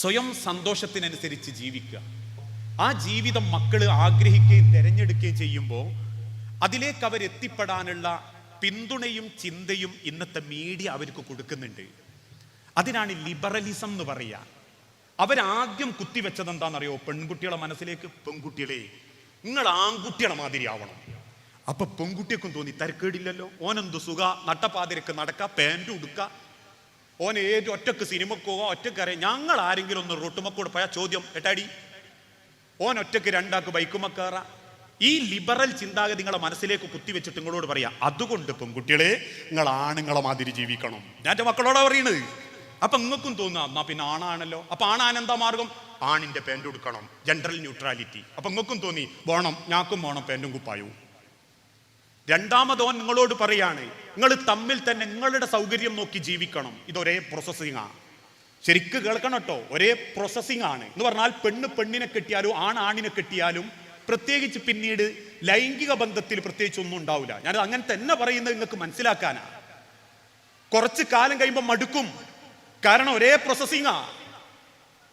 സ്വയം സന്തോഷത്തിനനുസരിച്ച് ജീവിക്കുക. ആ ജീവിതം മക്കൾ ആഗ്രഹിക്കുകയും തിരഞ്ഞെടുക്കുകയും ചെയ്യുമ്പോൾ അതിലേക്ക് അവർ എത്തിപ്പെടാനുള്ള പിന്തുണയും ചിന്തയും ഇന്നത്തെ മീഡിയ അവർക്ക് കൊടുക്കുന്നുണ്ട്. അതിനാണ് ലിബറലിസം എന്ന് പറയുക അവരാദ്യം കുത്തിവെച്ചത് എന്താണെന്നറിയോ പെൺകുട്ടികളെ മനസ്സിലേക്ക് പെൺകുട്ടികളെ നിങ്ങൾ ആൺകുട്ടികളെ മാതിരി ആവണം. അപ്പൊ പെൺകുട്ടിയൊക്കെ തോന്നി തരക്കേടില്ലല്ലോ. ഓനെന്ത് സുഖ? നട്ടപ്പാതിരക്ക് നടക്ക പാന്റ് ഉടുക്ക ഓൻ ഏത് ഒറ്റയ്ക്ക് സിനിമക്ക് പോകാം ഒറ്റയ്ക്ക് അറിയാം ഞങ്ങൾ ആരെങ്കിലും ഒന്ന് റൊട്ടുമക്കൂടെ പോയാൽ ചോദ്യം എട്ടാടി? ഓൻ ഒറ്റയ്ക്ക് രണ്ടാക്ക് ബൈക്കുമക്കേറ ഈ ലിബറൽ ചിന്താഗതി നിങ്ങളെ മനസ്സിലേക്ക് കുത്തിവെച്ചിട്ട് നിങ്ങളോട് പറയാം അതുകൊണ്ട് പെൺകുട്ടികളെ നിങ്ങൾ ആണുങ്ങളെ മാതിരി ജീവിക്കണം. ഞാൻ എന്റെ മക്കളോടാ പറയണത്. അപ്പൊ നിങ്ങൾക്കും തോന്നുക എന്നാ പിന്നെ ആണാണല്ലോ. അപ്പൊ ആണാൻ എന്താ മാർഗം? ആണിന്റെ പാന്റ് കൊടുക്കണം ജനറൽ ന്യൂട്രാലിറ്റി അപ്പൊ നിങ്ങൾക്കും തോന്നി വേണം ഞാക്കും വേണം പാന്റും കുപ്പായവും. രണ്ടാമതോൻ നിങ്ങളോട് പറയാണ് നിങ്ങൾ തമ്മിൽ തന്നെ നിങ്ങളുടെ സൗകര്യം നോക്കി ജീവിക്കണം. ഇതൊരേ പ്രോസസ്സിംഗ് ആണ് ശരിക്ക് കേൾക്കണം കേട്ടോ ഒരേ പ്രോസസ്സിംഗ് ആണ്. എന്ന് പറഞ്ഞാൽ പെണ്ണ് പെണ്ണിനെ കെട്ടിയാലും ആണ് ആണിനെ കെട്ടിയാലും പ്രത്യേകിച്ച് പിന്നീട് ലൈംഗിക ബന്ധത്തിൽ പ്രത്യേകിച്ച് ഒന്നും ഉണ്ടാവില്ല. ഞാൻ അങ്ങനെ തന്നെ പറയുന്നത് നിങ്ങൾക്ക് മനസ്സിലാക്കാനാ. കുറച്ച് കാലം കഴിയുമ്പോൾ മടുക്കും. കാരണം ഒരേ പ്രോസസ്സിംഗ്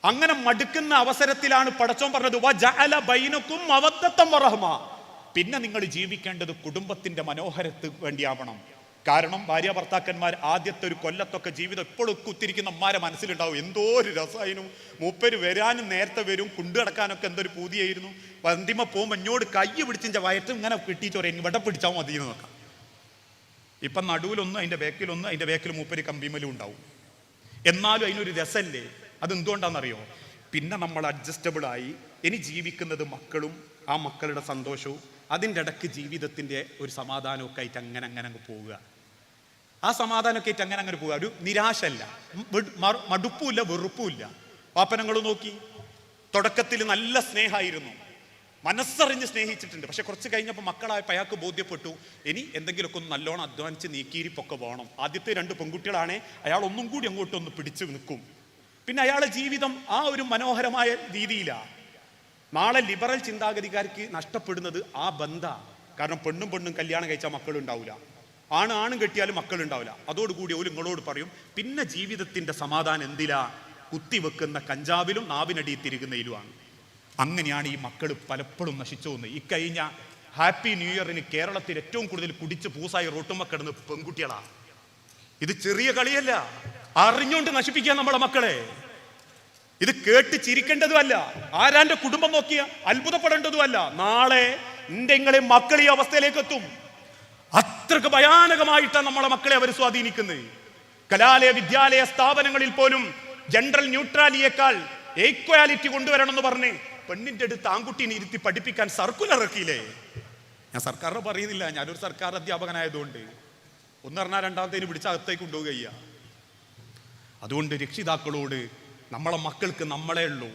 അങ്ങനെ മടുക്കുന്ന അവസരത്തിലാണ് പടച്ചോൻ പറഞ്ഞത് ബൈനക്കും അവദത്തം വറഹ്മ. പിന്നെ നിങ്ങൾ ജീവിക്കേണ്ടത് കുടുംബത്തിന്റെ മനോഹരത്ത് വേണ്ടിയാവണം. കാരണം ഭാര്യ ഭർത്താക്കന്മാർ ആദ്യത്തെ ഒരു കൊല്ലത്തൊക്കെ ജീവിതം എപ്പോഴും കുത്തിരിക്കുന്ന അമ്മാരെ മനസ്സിലുണ്ടാവും. എന്തോ ഒരു രസമായിരുന്നു. മൂപ്പര് വരാനും നേരത്തെ വരും കൊണ്ടു കിടക്കാനൊക്കെ എന്തൊരു പൂതിയായിരുന്നു. വന്തിമ പോകുമ്പോൾ എന്നോട് കൈ പിടിച്ചിന്റെ വയറ്റും ഇങ്ങനെ കിട്ടിയിട്ട് പറയും ഇവിടെ പിടിച്ചാൽ മതി എന്ന് നോക്കാം. ഇപ്പം നടുവിലൊന്നും അതിന്റെ ബേക്കിലൊന്ന് അതിന്റെ ബേക്കിൽ മൂപ്പര് കമ്പിമലും ഉണ്ടാവും. എന്നാലും അതിനൊരു രസമല്ലേ അതെന്തുകൊണ്ടാണെന്നറിയോ? പിന്നെ നമ്മൾ അഡ്ജസ്റ്റബിളായി ഇനി ജീവിക്കുന്നത് മക്കളും ആ മക്കളുടെ സന്തോഷവും അതിന്റെ ഇടയ്ക്ക് ജീവിതത്തിന്റെ ഒരു സമാധാനമൊക്കെ ആയിട്ട് അങ്ങനെ അങ്ങനെ അങ്ങ് പോവുക. ആ സമാധാനമൊക്കെ ആയിട്ട് അങ്ങനെ അങ്ങനെ പോവുക. ഒരു നിരാശല്ല മടുപ്പുമില്ല വെറുപ്പുമില്ല. പാപ്പനങ്ങൾ നോക്കി. തുടക്കത്തിൽ നല്ല സ്നേഹമായിരുന്നു. മനസ്സറിഞ്ഞ് സ്നേഹിച്ചിട്ടുണ്ട്. പക്ഷെ കുറച്ച് കഴിഞ്ഞപ്പോൾ മക്കളായപ്പോൾ അയാൾക്ക് ബോധ്യപ്പെട്ടു. ഇനി എന്തെങ്കിലുമൊക്കെ ഒന്ന് നല്ലോണം അധ്വാനിച്ച് നീക്കിയിരിപ്പൊക്കെ വേണം. ആദ്യത്തെ രണ്ട് പെൺകുട്ടികളാണേ അയാൾ ഒന്നും കൂടി അങ്ങോട്ടൊന്ന് പിടിച്ചു നിൽക്കും. പിന്നെ അയാളെ ജീവിതം ആ ഒരു മനോഹരമായ രീതിയിലാണ് നാളെ ലിബറൽ ചിന്താഗതിക്കാർക്ക് നഷ്ടപ്പെടുന്നത് ആ ബന്ധ കാരണം പെണ്ണും പെണ്ണും കല്യാണം കഴിച്ചാൽ മക്കളുണ്ടാവില്ല ആണ് ആണും കെട്ടിയാലും മക്കളുണ്ടാവില്ല അതോടുകൂടി ഒരു നിങ്ങളോട് പറയും പിന്നെ ജീവിതത്തിന്റെ സമാധാനം എന്തിലാ? കുത്തിവെക്കുന്ന കഞ്ചാവിലും നാവിനടി തിരുകുന്നതിലുമാണ്. അങ്ങനെയാണ് ഈ മക്കൾ പലപ്പോഴും നശിച്ചു പോകുന്നത്. ഇക്കഴിഞ്ഞ ഹാപ്പി ന്യൂ ഇയറിന് കേരളത്തിൽ ഏറ്റവും കൂടുതൽ കുടിച്ച് പൂസായി റോട്ടുമ്മ കിടന്ന് പെൺകുട്ടികളാണ് ഇത് ചെറിയ കളിയല്ല. അറിഞ്ഞുകൊണ്ട് നശിപ്പിക്കുക നമ്മളെ മക്കളെ. ഇത് കേട്ട് ചിരിക്കേണ്ടതുമല്ല. ആരാന്റെ കുടുംബം നോക്കിയ അത്ഭുതപ്പെടേണ്ടതുമല്ല. നാളെ ഇങ്ങളെ മക്കൾ ഈ അവസ്ഥയിലേക്ക് എത്തും അത്രയ്ക്ക് ഭയാനകമായിട്ടാണ് നമ്മളെ മക്കളെ അവർ സ്വാധീനിക്കുന്നത്. കലാലയ വിദ്യാലയ സ്ഥാപനങ്ങളിൽ പോലും ജനറൽ ന്യൂട്രാലിയേക്കാൾ ഈക്വാലിറ്റി കൊണ്ടുവരണം എന്ന് പറഞ്ഞ് പെണ്ണിന്റെ അടുത്ത് ആൺകുട്ടീനെ ഇരുത്തി പഠിപ്പിക്കാൻ സർക്കുലർ ഇറക്കിയില്ലേ? ഞാൻ സർക്കാരിനെ പറയുന്നില്ല. ഞാനൊരു സർക്കാർ അധ്യാപകനായതുകൊണ്ട്. ഒന്ന് പറഞ്ഞാൽ രണ്ടാമത്തേന് പിടിച്ച അകത്തേക്ക് കൊണ്ടുപോവുകയ്യ അതുകൊണ്ട് രക്ഷിതാക്കളോട് നമ്മളെ മക്കൾക്ക് നമ്മളേ ഉള്ളൂ.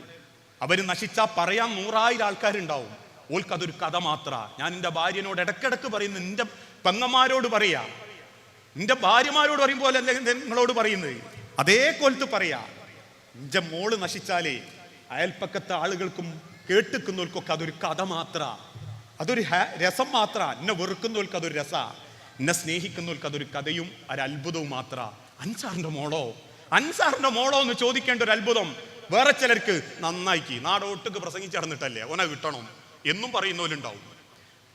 അവർ നശിച്ചാൽ പറയാൻ നൂറായിരം ആൾക്കാരുണ്ടാവും. ഓൽക്കതൊരു കഥ മാത്ര. ഞാൻ എന്റെ ഭാര്യനോട് ഇടക്കിടക്ക് പറയുന്നു എന്റെ പെങ്ങന്മാരോട് പറയാ. എന്റെ ഭാര്യമാരോട് പറയുമ്പോൾ പോലെ അല്ലേ നിങ്ങളോട് പറയുന്നത്? അതേ കൊലത്ത് പറയാ. എന്റെ മോൾ നശിച്ചാലേ അയൽപ്പക്കത്തെ ആളുകൾക്കും കേട്ടിക്കുന്നവർക്കൊക്കെ അതൊരു കഥ മാത്ര. അതൊരു രസം മാത്ര. എന്നെ വെറുക്കുന്നവർക്ക് അതൊരു രസ. എന്നെ സ്നേഹിക്കുന്നവർക്ക് അതൊരു കഥയും ഒരത്ഭുതവും മാത്ര. അഞ്ചാറിന്റെ മോളോ? അൻസാറിന്റെ മോളോ എന്ന് ചോദിക്കേണ്ട ഒരു അത്ഭുതം വേറെ ചിലർക്ക് നന്നായിക്ക്. നാടോട്ടുക്ക് പ്രസംഗിച്ചടന്നിട്ടല്ലേ ഓനെ കിട്ടണം എന്നും പറയുന്നവരുണ്ടാവും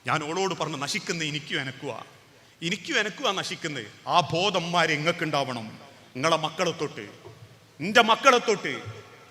ഞാൻ ഓളോട് പറഞ്ഞു നശിക്കുന്ന എനിക്കും എനക്കുവാ. എനിക്കും എനക്കുവാ നശിക്കുന്നത് ആ ബോധന്മാർ എങ്ങക്കുണ്ടാവണം? നിങ്ങളെ മക്കളെ തൊട്ട്. എന്റെ മക്കളെ തൊട്ട്.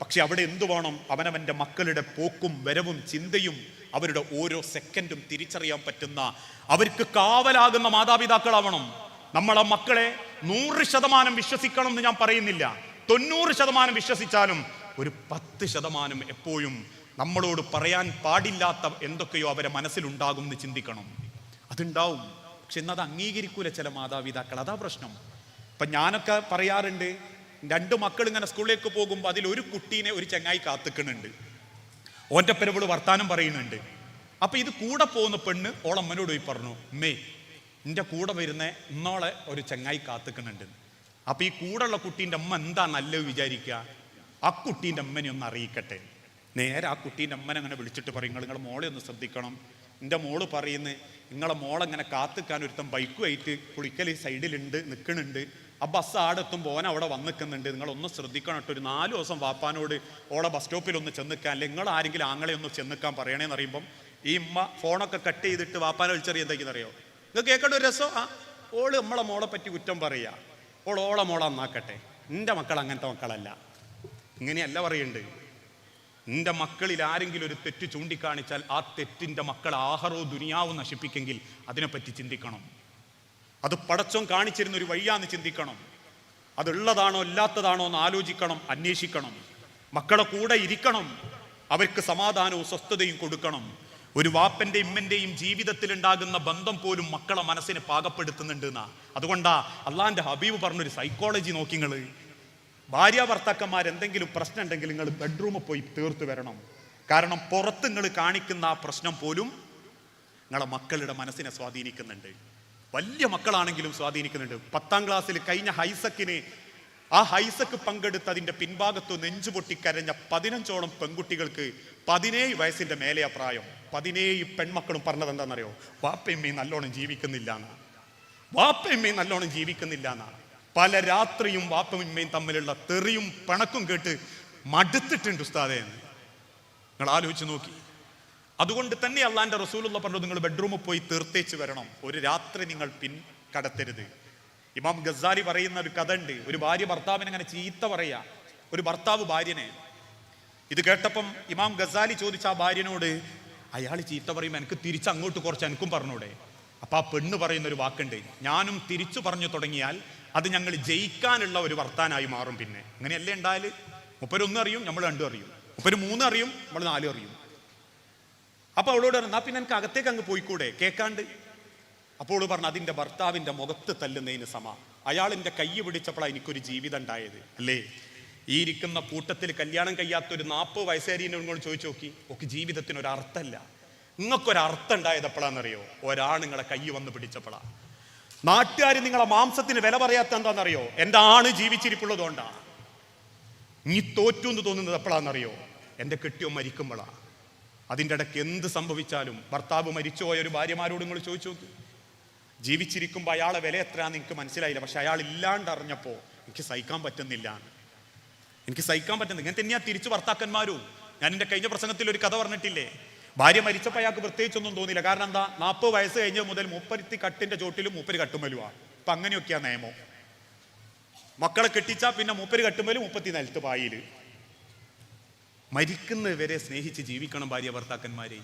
പക്ഷെ അവിടെ എന്തു വേണം? അവനവന്റെ മക്കളുടെ പോക്കും വരവും ചിന്തയും അവരുടെ ഓരോ സെക്കൻഡും തിരിച്ചറിയാൻ പറ്റുന്ന അവർക്ക് കാവലാകുന്ന മാതാപിതാക്കളാവണം. നമ്മളെ മക്കളെ നൂറ് ശതമാനം വിശ്വസിക്കണം എന്ന് ഞാൻ പറയുന്നില്ല. തൊണ്ണൂറ് ശതമാനം വിശ്വസിച്ചാലും ഒരു പത്ത് ശതമാനം എപ്പോഴും നമ്മളോട് പറയാൻ പാടില്ലാത്ത എന്തൊക്കെയോ അവരെ മനസ്സിലുണ്ടാകും എന്ന് ചിന്തിക്കണം. അതുണ്ടാവും. പക്ഷെ എന്നത് അംഗീകരിക്കൂല ചില മാതാപിതാക്കൾ. അതാ പ്രശ്നം. ഇപ്പൊ ഞാനൊക്കെ പറയാറുണ്ട് രണ്ട് മക്കൾ ഇങ്ങനെ സ്കൂളിലേക്ക് പോകുമ്പോൾ അതിൽ ഒരു കുട്ടീനെ ഒരു ചങ്ങായി കാത്തുക്കണുണ്ട് ഓന്റെ പേരവൾ വർത്താനം പറയുന്നുണ്ട്. അപ്പൊ ഇത് കൂടെ പോകുന്ന പെണ്ണ് ഓളമ്മനോട് പോയി പറഞ്ഞു മേ നിന്റെ കൂടെ വരുന്ന ഇന്നോളെ ഒരു ചങ്ങായി കാത്തുക്കുന്നുണ്ട്. അപ്പോൾ ഈ കൂടെയുള്ള കുട്ടീന്റെ അമ്മ എന്താ നല്ലത് വിചാരിക്കുക? ആ കുട്ടീന്റെ അമ്മനെ ഒന്ന് അറിയിക്കട്ടെ. നേരെ ആ കുട്ടീന്റെ അമ്മനെ അങ്ങനെ വിളിച്ചിട്ട് പറയും നിങ്ങൾ നിങ്ങളുടെ മോളെ ഒന്ന് ശ്രദ്ധിക്കണം. എന്റെ മോൾ പറയുന്നത് നിങ്ങളെ മോളെങ്ങനെ കാത്തുക്കാൻ ഒരുത്തം ബൈക്കുമായിട്ട് കുളിക്കൽ സൈഡിലുണ്ട് നിൽക്കണുണ്ട് ആ ബസ് ആടെത്തുമ്പോൾ ഓൻ അവിടെ വന്ന് നിൽക്കുന്നുണ്ട് നിങ്ങൾ ഒന്ന് ശ്രദ്ധിക്കണം കേട്ടോ. ഒരു നാല് ദിവസം വാപ്പാനോട് ഓളെ ബസ് സ്റ്റോപ്പിൽ ഒന്ന് ചെന്നിക്കാൻ അല്ലെങ്കിൽ നിങ്ങൾ ആരെങ്കിലും ആങ്ങളെ ഒന്ന് ചെന്നിക്കാൻ പറയണേന്ന് അറിയുമ്പം ഈ ഉമ്മ ഫോണൊക്കെ കട്ട് ചെയ്തിട്ട് വാപ്പാനെ വിളിച്ചറിയ അറിയോ ഇത് കേൾക്കേണ്ട ഒരു രസം? ആ ഓൾ നമ്മളെ മോളെ പറ്റി കുറ്റം പറയുക ഓൾ ഓളെ മോളെ നന്നാക്കട്ടെ. എന്റെ മക്കൾ അങ്ങനത്തെ മക്കളല്ല. ഇങ്ങനെയല്ല പറയുന്നുണ്ട് നിന്റെ മക്കളിൽ ആരെങ്കിലും ഒരു തെറ്റ് ചൂണ്ടിക്കാണിച്ചാൽ ആ തെറ്റിന്റെ മക്കൾ ആഹാരോ ദുനിയാവും നശിപ്പിക്കെങ്കിൽ അതിനെപ്പറ്റി ചിന്തിക്കണം. അത് പടച്ചോൻ കാണിച്ചിരുന്ന ഒരു വഴിയാന്ന് ചിന്തിക്കണം. അതുള്ളതാണോ ഇല്ലാത്തതാണോ എന്ന് ആലോചിക്കണം അന്വേഷിക്കണം. മക്കളെ കൂടെ ഇരിക്കണം. അവർക്ക് സമാധാനവും സ്വസ്ഥതയും കൊടുക്കണം. ഒരു വാപ്പന്റെ ഇമ്മന്റെയും ജീവിതത്തിൽ ഉണ്ടാകുന്ന ബന്ധം പോലും മക്കളെ മനസ്സിനെ പാകപ്പെടുത്തുന്നുണ്ട് എന്നാ. അതുകൊണ്ടാ അള്ളാന്റെ ഹബീബ് പറഞ്ഞൊരു സൈക്കോളജി നോക്കി നിങ്ങൾ ഭാര്യ ഭർത്താക്കന്മാർ എന്തെങ്കിലും പ്രശ്നം ഉണ്ടെങ്കിൽ നിങ്ങൾ ബെഡ്റൂമിൽ പോയി തീർത്തു വരണം. കാരണം പുറത്ത് നിങ്ങൾ കാണിക്കുന്ന ആ പ്രശ്നം പോലും നിങ്ങളെ മക്കളുടെ മനസ്സിനെ സ്വാധീനിക്കുന്നുണ്ട്. വലിയ മക്കളാണെങ്കിലും സ്വാധീനിക്കുന്നുണ്ട്. പത്താം ക്ലാസ്സിൽ കഴിഞ്ഞ ഹൈസക്കിന് ആ ഹൈസക്ക് പങ്കെടുത്ത് അതിന്റെ പിൻഭാഗത്ത് നെഞ്ചു പൊട്ടിക്കരഞ്ഞ പതിനഞ്ചോളം പെൺകുട്ടികൾക്ക് പതിനേഴ് വയസ്സിന്റെ മേലെയാ പ്രായം. പതിനേഴ് പെൺമക്കളും പറഞ്ഞത് എന്താണെന്നറിയോ? വാപ്പയമ്മയും നല്ലോണം ജീവിക്കുന്നില്ല എന്നാണ് വാപ്പയമ്മയും നല്ലോണം ജീവിക്കുന്നില്ല എന്നാണ് പല രാത്രിയും വാപ്പയമ്മയും തമ്മിലുള്ള തെറിയും പിണക്കും കേട്ട് മടുത്തിട്ടുണ്ട് ഉസ്താദേ എന്ന്. നിങ്ങൾ ആലോചിച്ച് നോക്കി. അതുകൊണ്ട് തന്നെ അള്ളാന്റെ റസൂലുള്ള പറഞ്ഞു നിങ്ങൾ ബെഡ്റൂമിൽ പോയി തീർത്തേച്ച് വരണം. ഒരു രാത്രി നിങ്ങൾ പിൻ കടത്തരുത്. ഇമാം ഗസാലി പറയുന്ന ഒരു കഥ ഉണ്ട് ഒരു ഭാര്യ ഭർത്താവിനെ അങ്ങനെ ചീത്ത പറയാ. ഒരു ഭർത്താവ് ഭാര്യനെ. ഇത് കേട്ടപ്പം ഇമാം ഗസാലി ചോദിച്ച ആ ഭാര്യനോട് അയാൾ ചീത്ത പറയുമ്പോൾ എനിക്ക് തിരിച്ച് അങ്ങോട്ട് കുറച്ച് എനിക്കും പറഞ്ഞൂടെ? അപ്പൊ ആ പെണ്ണ് പറയുന്ന ഒരു വാക്കുണ്ട്. ഞാനും തിരിച്ചു പറഞ്ഞു തുടങ്ങിയാൽ അത് ഞങ്ങൾ ജയിക്കാനുള്ള ഒരു വർത്താനായി മാറും പിന്നെ. അങ്ങനെയല്ലേ ഉണ്ടായാൽ മുപ്പരൊന്നും അറിയും നമ്മൾ രണ്ടും അറിയും. മുപ്പര് മൂന്നും അറിയും നമ്മൾ നാലും അറിയും. അപ്പൊ അവളോട് പറഞ്ഞു എന്നാ പിന്നെ എനിക്ക് അകത്തേക്ക് അങ്ങ് പോയിക്കൂടെ? കേൾക്കാണ്ട് അപ്പോൾ പറഞ്ഞു അതിന്റെ ഭർത്താവിന്റെ മുഖത്ത് തല്ലുന്നതിന് സമ. അയാളിന്റെ കൈ പിടിച്ചപ്പോഴാണ് എനിക്കൊരു ജീവിതം ഉണ്ടായത് അല്ലേ? ഈ ഇരിക്കുന്ന കൂട്ടത്തിൽ കല്യാണം കഴിയാത്ത ഒരു നാൽപ്പത് വയസ്സേരിനോട് ചോദിച്ചു നോക്കി. ഒക്കെ ജീവിതത്തിന് ഒരു അർത്ഥമല്ല നിങ്ങൾക്കൊരു അർത്ഥം ഉണ്ടായത് എപ്പോഴാണെന്നറിയോ ഒരാൾ നിങ്ങളെ കൈ വന്ന് പിടിച്ചപ്പോഴാ. നാട്ടുകാർ നിങ്ങളെ മാംസത്തിന് വില പറയാത്ത എന്താണെന്നറിയോ? എന്റെ ആണ് ജീവിച്ചിരിപ്പുള്ളതുകൊണ്ടാണ് നീ തോറ്റു എന്ന് തോന്നുന്നത് എപ്പോഴാണെന്നറിയോ? എന്റെ കെട്ടിയോ മരിക്കുമ്പോഴാ. അതിന്റെ ഇടയ്ക്ക് എന്ത് സംഭവിച്ചാലും ഭർത്താവ് മരിച്ചുപോയ ഒരു ഭാര്യമാരോട് നിങ്ങൾ ചോദിച്ചു നോക്ക്. ജീവിച്ചിരിക്കുമ്പോൾ അയാളെ വില എത്രയാണെന്ന് എനിക്ക് മനസ്സിലായില്ല. പക്ഷെ അയാൾ ഇല്ലാണ്ട് അറിഞ്ഞപ്പോൾ എനിക്ക് സഹിക്കാൻ പറ്റുന്നില്ല. എനിക്ക് സഹിക്കാൻ പറ്റുന്നില്ല. ഇങ്ങനെ തന്നെയാണ് തിരിച്ചു ഭർത്താക്കന്മാരും. ഞാൻ എന്റെ കഴിഞ്ഞ പ്രസംഗത്തിൽ ഒരു കഥ പറഞ്ഞിട്ടില്ലേ? ഭാര്യ മരിച്ചപ്പോൾ അയാൾക്ക് പ്രത്യേകിച്ചൊന്നും തോന്നിയില്ല. കാരണം എന്താ? നാൽപ്പത് വയസ്സ് കഴിഞ്ഞ മുതൽ മുപ്പരുത്തി കട്ടിന്റെ ചോട്ടിലും മുപ്പര് കട്ടുമ്പലുമാണ് അപ്പം അങ്ങനെയൊക്കെയാണ് നിയമം. മക്കളെ കെട്ടിച്ചാൽ പിന്നെ മുപ്പര് കട്ടുമലും മുപ്പത്തി നിലത്ത് പായിൽ. മരിക്കുന്നവരെ സ്നേഹിച്ച് ജീവിക്കണം ഭാര്യ ഭർത്താക്കന്മാരെ.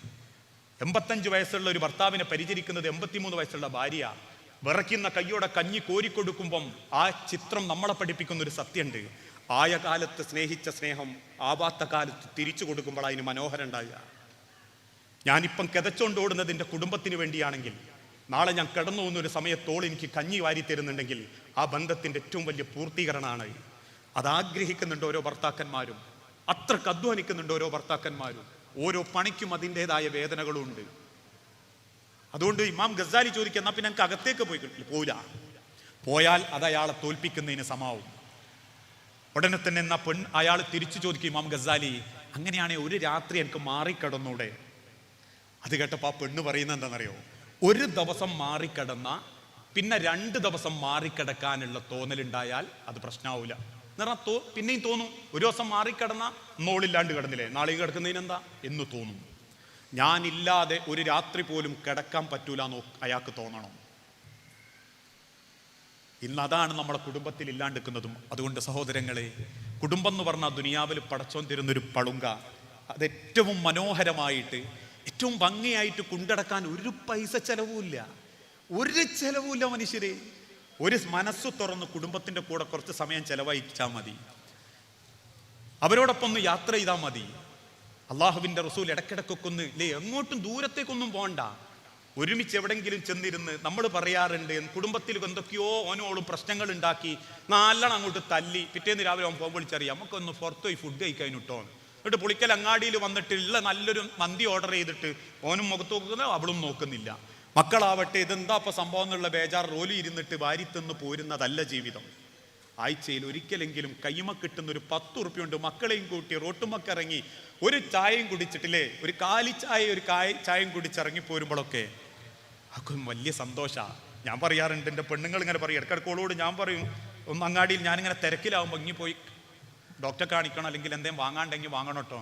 എൺപത്തഞ്ച് വയസ്സുള്ള ഒരു ഭർത്താവിനെ പരിചരിക്കുന്നത് എൺപത്തിമൂന്ന് വയസ്സുള്ള ഭാര്യ വിറയ്ക്കുന്ന കയ്യോടെ കഞ്ഞി കോരിക്കൊടുക്കുമ്പം ആ ചിത്രം നമ്മളെ പഠിപ്പിക്കുന്ന ഒരു സത്യമുണ്ട് ആയ കാലത്ത് സ്നേഹിച്ച സ്നേഹം ആവാത്ത കാലത്ത് തിരിച്ചു കൊടുക്കുമ്പോൾ അതിന് മനോഹരം ഉണ്ടാകുക ഞാനിപ്പം കിതച്ചോണ്ട് ഓടുന്നതിന്റെ കുടുംബത്തിന് വേണ്ടിയാണെങ്കിൽ നാളെ ഞാൻ കിടന്നു പോകുന്ന ഒരു സമയത്തോളം എനിക്ക് കഞ്ഞി വാരി തരുന്നുണ്ടെങ്കിൽ ആ ബന്ധത്തിന്റെ ഏറ്റവും വലിയ പൂർത്തീകരണമാണ് അതാഗ്രഹിക്കുന്നുണ്ട് ഓരോ ഭർത്താക്കന്മാരും. അത്രയ്ക്ക് അധ്വാനിക്കുന്നുണ്ട് ഓരോ ഭർത്താക്കന്മാരും. ഓരോ പണിക്കും അതിന്റെതായ വേദനകളുണ്ട്. അതുകൊണ്ട് ഇമാം ഗസാലി ചോദിക്കുക എന്നാൽ പിന്നെ എനിക്ക് അകത്തേക്ക് പോയി പോയില്ല പോയാൽ അത് അയാളെ തോൽപ്പിക്കുന്നതിന് സമാവും. ഉടനെ തന്നെ എന്നാ പെൺ അയാൾ തിരിച്ചു ചോദിക്കും ഇമാം ഗസാലി അങ്ങനെയാണെങ്കിൽ ഒരു രാത്രി എനിക്ക് മാറിക്കിടന്നൂടെ? അത് കേട്ടപ്പോൾ ആ പെണ്ണ് പറയുന്നത് എന്താണെന്നറിയോ? ഒരു ദിവസം മാറിക്കിടന്ന പിന്നെ രണ്ട് ദിവസം മാറിക്കിടക്കാനുള്ള തോന്നലുണ്ടായാൽ അത് പ്രശ്നമാവില്ല പറഞ്ഞാൽ തോ പിന്നെയും തോന്നും. ഒരു ദിവസം മാറിക്കിടന്ന മോളില്ലാണ്ട് കിടന്നില്ലേ? നാളെ കിടക്കുന്നതിന് എന്താ? എന്ന് തോന്നും. ഞാനില്ലാതെ ഒരു രാത്രി പോലും കിടക്കാൻ പറ്റൂല എന്ന് അയാൾക്ക് തോന്നണം. ഇന്ന് അതാണ് നമ്മുടെ കുടുംബത്തിൽ ഇല്ലാണ്ടിരിക്കുന്നതും അതുകൊണ്ട് സഹോദരങ്ങളെ കുടുംബം എന്ന് പറഞ്ഞാൽ ദുനിയാവിൽ പടച്ചോൻ തരുന്നൊരു പളുങ്ക. അത് ഏറ്റവും മനോഹരമായിട്ട് ഏറ്റവും ഭംഗിയായിട്ട് കൊണ്ടടക്കാൻ ഒരു പൈസ ചെലവുമില്ല. ഒരു ചെലവുമില്ല മനുഷ്യരെ. ഒരു മനസ്സ് തുറന്ന് കുടുംബത്തിന്റെ കൂടെ കുറച്ച് സമയം ചെലവഴിച്ചാൽ മതി. അവരോടൊപ്പം ഒന്ന് യാത്ര ചെയ്താൽ മതി. അള്ളാഹുവിന്റെ റസൂൽ ഇടയ്ക്കിടയ്ക്കൊക്കെ ഒന്ന് ഇല്ലേ എങ്ങോട്ടും ദൂരത്തേക്കൊന്നും പോകണ്ട ഒരുമിച്ച് എവിടെങ്കിലും ചെന്നിരുന്ന് നമ്മൾ പറയാറുണ്ട് കുടുംബത്തിൽ എന്തൊക്കെയോ ഓനോളും പ്രശ്നങ്ങൾ ഉണ്ടാക്കി നല്ലോണം അങ്ങോട്ട് തല്ലി പിറ്റേന്ന് രാവിലെ അവൻ പോകുമ്പോൾ വിളിച്ചറിയാം നമുക്കൊന്ന് പുറത്ത് പോയി ഫുഡ് കഴിക്കാൻ ഇട്ടോ. എന്നിട്ട് പുളിക്കൽ അങ്ങാടിയിൽ വന്നിട്ട് ഉള്ള നല്ലൊരു മന്തി ഓർഡർ ചെയ്തിട്ട് ഓനും മുഖത്ത് നോക്കുന്നത് അവളും നോക്കുന്നില്ല. മക്കളാവട്ടെ ഇതെന്താ ഇപ്പൊ സംഭവം എന്നുള്ള ബേജാർ റോലി ഇരുന്നിട്ട് വാരി തിന്ന് പോരുന്നതല്ല ജീവിതം. ആഴ്ചയിൽ ഒരിക്കലെങ്കിലും കൈമ കിട്ടുന്ന ഒരു പത്ത് ഉറുപ്പ്യുണ്ട് മക്കളെയും കൂട്ടി റോട്ടുമക്കിറങ്ങി ഒരു ചായയും കുടിച്ചിട്ടില്ലേ? ഒരു കാലി ചായ ഒരു കായ ചായയും കുടിച്ചിറങ്ങി പോരുമ്പോഴൊക്കെ അക്കും വലിയ സന്തോഷ. ഞാൻ പറയാറുണ്ട് എന്റെ പെണ്ണുങ്ങൾ ഇങ്ങനെ പറയും. ഇടക്കിടക്കോളോട് ഞാൻ പറയും ഒന്ന് അങ്ങാടിയിൽ ഞാനിങ്ങനെ തിരക്കിലാവുമ്പോൾ ഇങ്ങി പോയി ഡോക്ടറെ കാണിക്കണം അല്ലെങ്കിൽ എന്തെങ്കിലും വാങ്ങാണ്ടെങ്കിൽ വാങ്ങണം കേട്ടോ.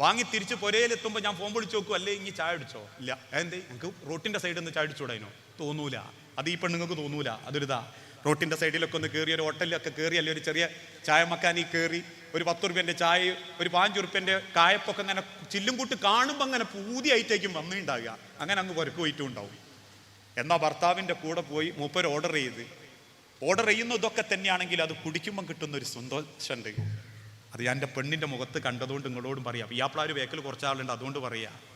വാങ്ങി തിരിച്ച് പുരയിലെത്തുമ്പോൾ ഞാൻ ഫോൺ വിളിച്ച് നോക്കും അല്ലേ ഇനി ചായ അടിച്ചോ ഇല്ല. എന്തേ എനിക്ക് റോട്ടിന്റെ സൈഡിൽ നിന്ന് ചായ അടിച്ചുകൂടായിനോ തോന്നൂല. അത് ഈ പെണ്ണുങ്ങൾക്ക് തോന്നൂല. അതൊരിതാ. റോട്ടിന്റെ സൈഡിലൊക്കെ ഒന്ന് കയറി ഒരു ഹോട്ടലിലൊക്കെ കയറി അല്ലെങ്കിൽ ഒരു ചെറിയ ചായ മക്കാനി കയറി ഒരു പത്ത് റുപ്യന്റെ ചായ ഒരു പാഞ്ച് റുപ്യന്റെ കായപ്പൊക്കെ അങ്ങനെ ചില്ലും കൂട്ട് കാണുമ്പോൾ അങ്ങനെ പൂതിയായിട്ടേക്കും വന്നിട്ടുണ്ടാവുക അങ്ങനെ അങ്ങ് പുരക്ക് പോയിട്ടും ഉണ്ടാവും. എന്നാൽ ഭർത്താവിന്റെ കൂടെ പോയി മൂപ്പർ ഓർഡർ ചെയ്ത്. ഓർഡർ ചെയ്യുന്നതൊക്കെ തന്നെയാണെങ്കിൽ അത് കുടിക്കുമ്പോൾ കിട്ടുന്ന ഒരു സന്തോഷം സന്തോഷമുണ്ട്. അത് ഞാൻ എന്റെ പെണ്ണിന്റെ മുഖത്ത് കണ്ടതുകൊണ്ട് നിങ്ങളോടും പറയാം. പിയാപ്പിളാർ വേക്കൽ കുറച്ചാളുണ്ട് അതുകൊണ്ട് പറയാം.